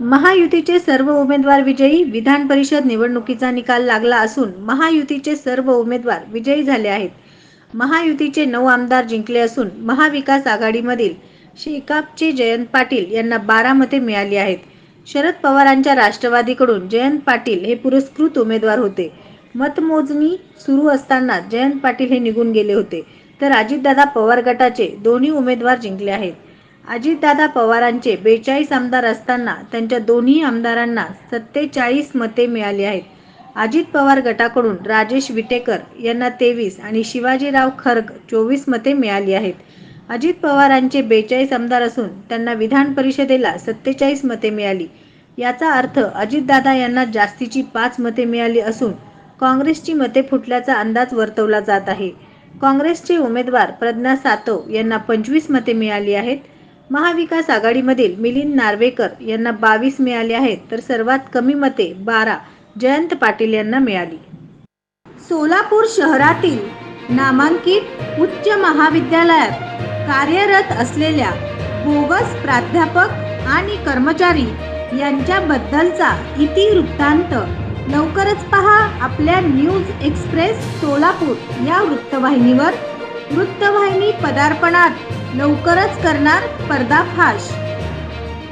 महायुतीचे सर्व उमेदवार विजयी विधान परिषद निवडणुकीचा निकाल लागला असून महायुतीचे सर्व उमेदवार विजयी झाले आहेत. महायुतीचे नऊ आमदार जिंकले असून महाविकास आघाडीमधील शेकापचे जयंत पाटील यांना बारा मते मिळाली आहेत. शरद पवारांच्या राष्ट्रवादीकडून जयंत पाटील हे पुरस्कृत उमेदवार होते. मतमोजणी सुरू असताना जयंत पाटील हे निघून गेले होते. तर अजितदादा पवार गटाचे दोन्ही उमेदवार जिंकले आहेत. अजितदादा पवारांचे बेचाळीस आमदार असताना त्यांच्या दोन्ही आमदारांना सत्तेचाळीस मते मिळाली आहेत. अजित पवार गटाकडून राजेश विटेकर यांना तेवीस आणि शिवाजीराव खर्ग चोवीस मते मिळाली आहेत. अजित पवारांचे बेचाळीस आमदार असून त्यांना विधान परिषदेला सत्तेचाळीस मते मिळाली. याचा अर्थ अजितदादा यांना जास्तीची पाच मते मिळाली असून काँग्रेसची मते फुटल्याचा अंदाज वर्तवला जात आहे. काँग्रेसचे उमेदवार प्रज्ञा सातव यांना पंचवीस मते मिळाली आहेत. महाविकास आघाडीमधील मिलिंद नार्वेकर यांना बावीस मिळाले आहेत तर सर्वात कमी मते बारा जयंत पाटील यांना मिळाली. सोलापूर शहरातील नामांकित उच्च महाविद्यालयात कार्यरत असलेल्या बोगस प्राध्यापक आणि कर्मचारी यांच्याबद्दलचा इतिवृत्तांत लवकरच पहा आपल्या न्यूज एक्सप्रेस सोलापूर या वृत्तवाहिनीवर. वृत्तवाहिनी पदार्पणात लवकरच करणार पर्दाफाश.